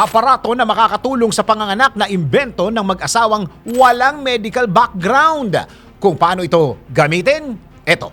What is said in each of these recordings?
aparato na makakatulong sa panganganak na imbento ng mag-asawang walang medical background. Kung paano ito gamitin, eto.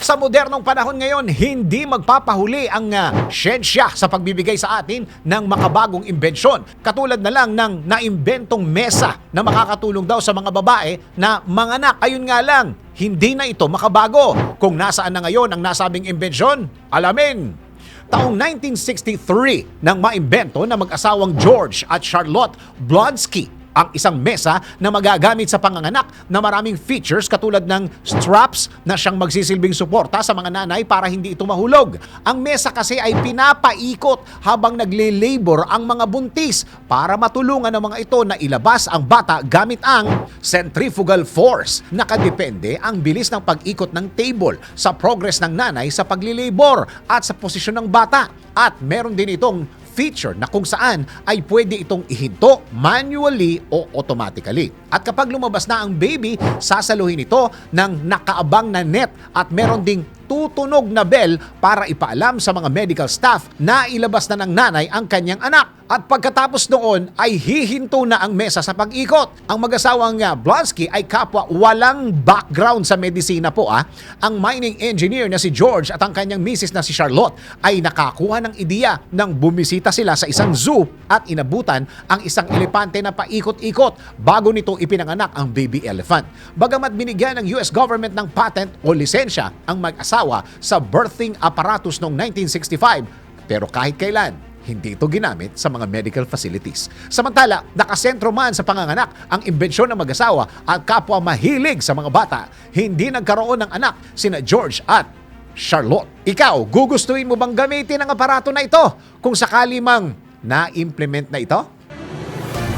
Sa modernong panahon ngayon, hindi magpapahuli ang uh, siyensya sa pagbibigay sa atin ng makabagong imbensyon. Katulad na lang ng naimbentong mesa na makakatulong daw sa mga babae na manganak. Ayun nga lang, hindi na ito makabago. Kung nasaan na ngayon ang nasabing imbensyon, alamin. Taong 1963 nang maimbento na mag-asawang George at Charlotte Blonsky ang isang mesa na magagamit sa panganganak na maraming features katulad ng straps na siyang magsisilbing suporta sa mga nanay para hindi ito mahulog. Ang mesa kasi ay pinapaikot habang nagle-labor ang mga buntis para matulungan ng mga ito na ilabas ang bata gamit ang centrifugal force. Nakadepende ang bilis ng pag-ikot ng table sa progress ng nanay sa pagli-labor at sa posisyon ng bata. At meron din itong feature na kung saan ay pwede itong ihinto manually o automatically. At kapag lumabas na ang baby, sasaluhin ito ng nakaabang na net at meron ding tutunog na bell para ipaalam sa mga medical staff na ilabas na ng nanay ang kanyang anak. At pagkatapos noon ay hihinto na ang mesa sa pag-ikot. Ang mag-asawang uh, Blonsky ay kapwa walang background sa medisina po ah. Ang mining engineer na si George at ang kanyang misis na si Charlotte ay nakakuha ng ideya nang bumisita sila sa isang zoo at inabutan ang isang elepante na paikot-ikot bago nito ipinanganak ang baby elephant. Bagamat binigyan ng US government ng patent o lisensya ang mag-asawa sa birthing apparatus noong 1965, pero kahit kailan, hindi ito ginamit sa mga medical facilities. Samantala, nakasentro man sa panganganak ang imbensyon ng mag-asawa at kapwa mahilig sa mga bata, hindi nagkaroon ng anak sina George at Charlotte. Ikaw, gugustuhin mo bang gamitin ang aparato na ito kung sakali mang na-implement na ito?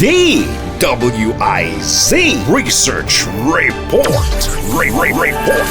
DWIZ Research Report. Re- Re- Report.